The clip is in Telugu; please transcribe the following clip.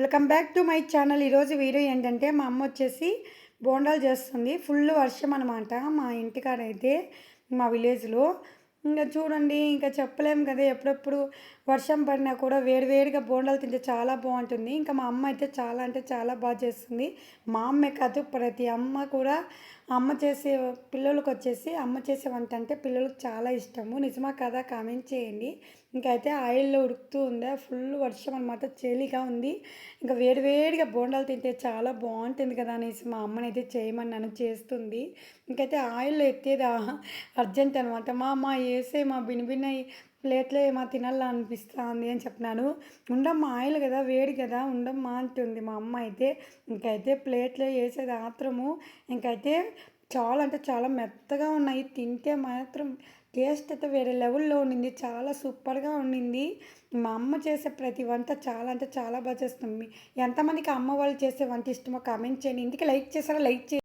Welcome back to my channel. ఈరోజు వీడియో ఏంటంటే మా అమ్మ వచ్చేసి బోండాలు చేస్తుంది. ఫుల్ వర్షం అనమాట మా ఇంటికాడ అయితే మా విలేజ్లో. ఇంకా చూడండి ఇంకా చెప్పలేము కదా ఎప్పుడెప్పుడు వర్షం పడినా కూడా వేడివేడిగా బోండాలు తింటే చాలా బాగుంటుంది. ఇంకా మా అమ్మ అయితే చాలా అంటే చాలా బాగా చేస్తుంది. మా అమ్మే కాదు ప్రతి అమ్మ కూడా అమ్మ చేసే పిల్లలకు వచ్చేసి అమ్మ చేసే వంట అంటే పిల్లలకు చాలా ఇష్టము. నిజమా కదా కామెంట్ చేయండి. ఇంకైతే ఆయిల్లో ఉడుకుతూ ఉందా? ఫుల్ వర్షం అనమాట చలిగా ఉంది. ఇంకా వేడివేడిగా బోండాలు తింటే చాలా బాగుంటుంది కదా అనేసి మా అమ్మనైతే చేయమన్నాను చేస్తుంది. ఇంకైతే ఆయిల్లో ఎత్తేది అర్జెంట్ అనమాట మా అమ్మ వేసే మా బినిబిన్న ప్లేట్లో ఏమో తినాలా అనిపిస్తుంది అని చెప్పినాను. ఉండమ్మా ఆయిల్ కదా వేడి కదా ఉండమ్మా అంటుంది మా అమ్మ అయితే. ఇంకైతే ప్లేట్లో వేసేది ఆత్రము. ఇంకైతే చాలా అంటే చాలా మెత్తగా ఉన్నాయి. తింటే మాత్రం టేస్ట్ అయితే వేరే లెవెల్లో ఉండింది. చాలా సూపర్గా ఉండింది. మా అమ్మ చేసే ప్రతి వంట చాలా అంటే చాలా బాగా చేస్తుంది. ఎంతమందికి అమ్మ వాళ్ళు చేసే వంట ఇష్టమో కామెంట్ చేయండి. ఇందుకే లైక్ చేసారా లైక్ చేయండి